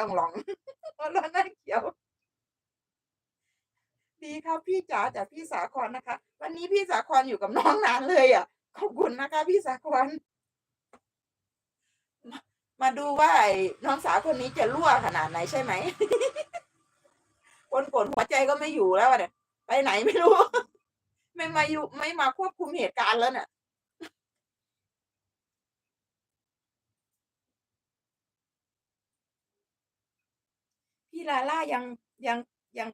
อ่องหลองหัวเราหน้าเขียว ดีครับพี่จ๋าจากพี่สาครนะคะ วันนี้พี่สาครอยู่กับน้องนานเลยอะขอบคุณนะคะ พี่สาครมามาดูว่าน้องสาวคนนี้จะรั่วขนาดไหนใช่ไหม คนกดหัวใจก็ไม่อยู่แล้วเนี่ย ไปไหนไม่รู้ ไม่มาอยู่ไม่มาควบคุมเหตุการณ์แล้วเนี่ย พี่ลาล่ายังยังยัง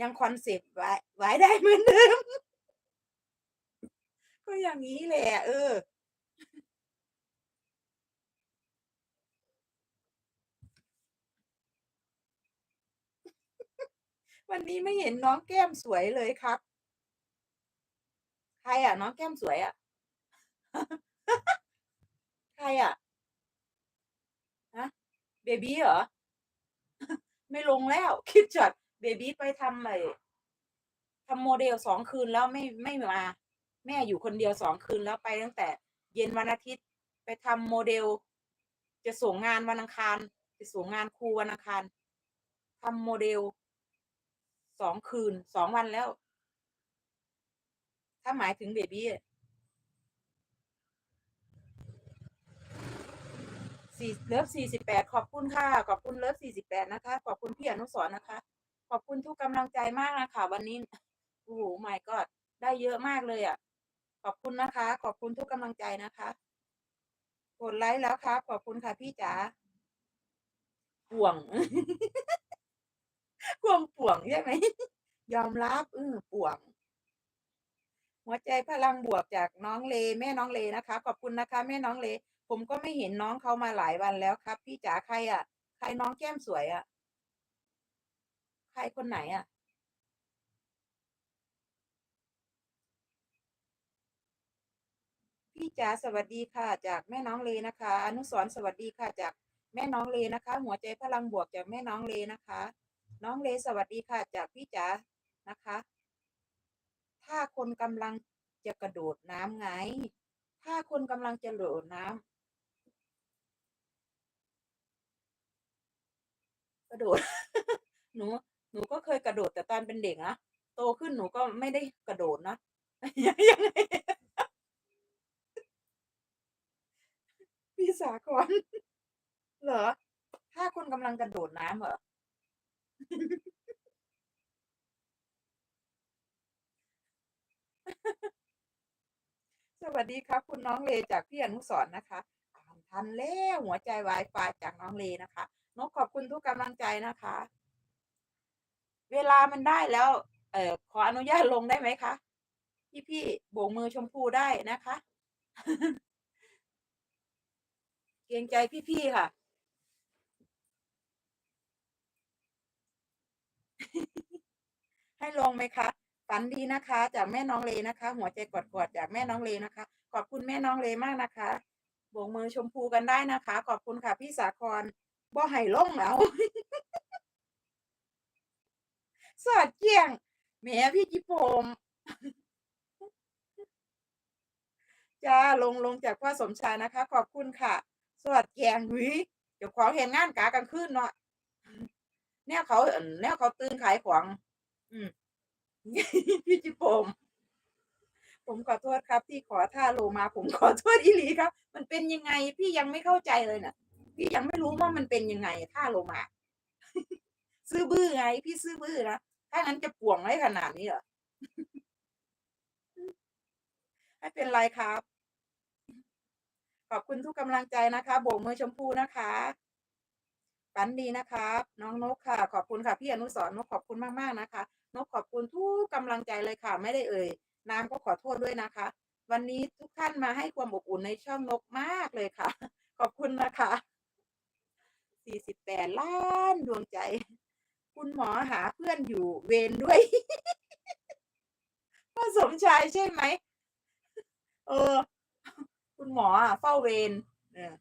ยังคอนเซปต์ไว้ไว้ได้เหมือนเดิม ก็อย่างนี้แหละเออ วันนี้ไม่เห็นน้องแก้มสวยเลยครับ ใครอะ น้องแก้มสวยอะ ใครอะ ฮะ เบบี้เหรอ ไม่ลงแล้วคิดจัดเบบี้ไปทำอะไอ้ทำโมเดลสองคืนแล้วไม่ไม่มา แม่อยู่คนเดียวสองคืนแล้วไปตั้งแต่เย็นวันอาทิตย์ไปทำโมเดล จะส่งงานวันอังคารจะส่งงานครูวันอังคารทำโมเดลสองคืนสองวันแล้ว ถ้าหมายถึงเบบี้อะ สี่เลิฟสี่สิบแปดขอบคุณค่ะ ขอบคุณเลิฟสี่สิบแปดนะคะ ขอบคุณพี่อนุสรณ์นะคะ ขอบคุณทุกกำลังใจมากนะคะ วันนี้โอ้โหไม่ก็ได้เยอะมากเลยอะ ขอบคุณนะคะ ขอบคุณทุกกำลังใจนะคะ กดไลค์แล้วครับ ขอบคุณค่ะพี่จ๋าป่วงความป่วงใช่ไหมยอมรับเออป่วง หัวใจพลังบวกจากน้องเล แม่น้องเลนะคะ ขอบคุณนะคะ แม่น้องเล ผมก็ไม่เห็นน้องเขามาหลายวันแล้วครับ พี่จ๋าใครอะ ใครน้องแก้มสวยอะ ใครคนไหนอะ พี่จ๋าสวัสดีค่ะ จากแม่น้องเลนะคะ อนุสรสวัสดีค่ะ จากแม่น้องเลนะคะ หัวใจพลังบวกจากแม่น้องเลนะคะ น้องเลสวัสดีค่ะ จากพี่จ๋านะคะ ถ้าคนกำลังจะกระโดดน้ำไง ถ้าคนกำลังจะโดดน้ำ กระโดด หนู หนูก็เคยกระโดดแต่ตอนเป็นเด็กนะโตขึ้นหนูก็ไม่ได้กระโดดนะยังไงพี่สากรเหรอ ถ้าคนกำลังกระโดดน้ำเหรอ สวัสดีครับ คุณน้องเลจากพี่อนุสรณ์นะคะอ่านทันแล้วหัวใจวายไฟจากน้องเลนะคะ นกขอบคุณทุกกำลังใจนะคะ เวลามันได้แล้ว เอ่อขออนุญาตลงได้ไหมคะพี่พี่โบกมือชมพูได้นะคะ เกรงใจพี่พี่ค่ะ ให้ลงไหมคะฝันดีนะคะ จากแม่น้องเลนะคะ หัวใจกอดๆจากแม่น้องเลนะคะ ขอบคุณแม่น้องเลมากนะคะโบกมือชมพูกันได้นะคะ ขอบคุณค่ะพี่สาคร บ่ให้ลงแล้วสอดเจียงแหม่พี่จิโปมจ้าลงลงจากพ่อสมชายนะคะ ขอบคุณค่ะ สวัสดีแกงหวิเดี๋ยวของเห็นงานกากลางคืนเนาะแนวเขาแนวเขาตื่นขายของ อืมพี่จิโปม ผมขอโทษครับ ที่ขอท่าโลมาผมขอโทษอีหลีครับ มันเป็นยังไงพี่ยังไม่เข้าใจเลยน่ะ พี่ยังไม่รู้ว่ามันเป็นยังไงท่าโลมา ซื้อบื้อไง พี่ซื้อบื้อนะถ้างั้นจะป่วงได้ขนาดนี้เหรอไม่เป็นไรครับ ขอบคุณทุกกำลังใจนะคะ โบกมือชมพูนะคะฝันดีนะครับ น้องนกค่ะ ขอบคุณค่ะ พี่อนุสรนกขอบคุณมากๆนะคะนกขอบคุณทุกกำลังใจเลยค่ะ ไม่ได้เอ่ยนามก็ขอโทษด้วยนะคะ วันนี้ทุกท่านมาให้ความอบอุ่นในช่องนกมากเลยค่ะ ขอบคุณนะคะ 48ล้านดวงใจ คุณหมอหาเพื่อนอยู่เวรด้วยพ่อสมชายใช่ไหม เออ คุณหมออะเฝ้าเวรเออ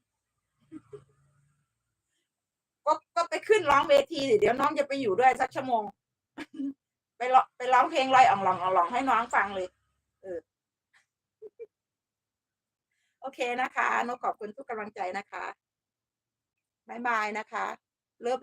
ก็ก็ไปขึ้นร้องเวทีสิเดี๋ยวน้องจะไปอยู่ด้วยสักชั่วโมง ไปร้องไปร้องเพลงลอยอ่องหลองอ่องหลองให้น้องฟังเลย เออ โอเคนะคะนกขอบคุณทุกกำลังใจนะคะ บายบายนะคะเลิฟ